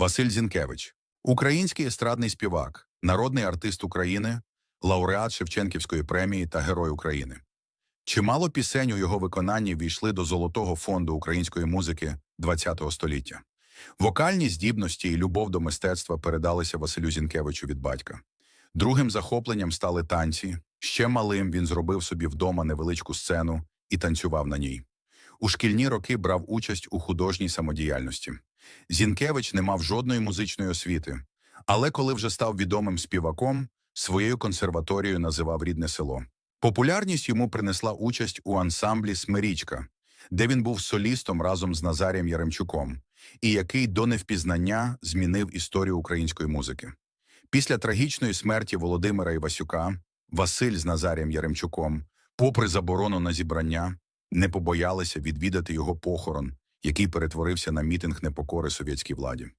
Василь Зінкевич, український естрадний співак, народний артист України, лауреат Шевченківської премії та Герой України. Чимало пісень у його виконанні війшли до золотого фонду української музики ХХ століття. Вокальні здібності і любов до мистецтва передалися Василю Зінкевичу від батька. Другим захопленням стали танці. Ще малим він зробив собі вдома невеличку сцену і танцював на ній. У шкільні роки брав участь у художній самодіяльності. Зінкевич не мав жодної музичної освіти, але коли вже став відомим співаком, своєю консерваторією називав рідне село. Популярність йому принесла участь у ансамблі Смирічка, де він був солістом разом з Назарієм Яремчуком, і який до невпізнання змінив історію української музики. Після трагічної смерті Володимира Івасюка Василь з Назарієм Яремчуком, попри заборону на зібрання, не побоялися відвідати його похорон, який перетворився на мітинг непокори совєтській владі.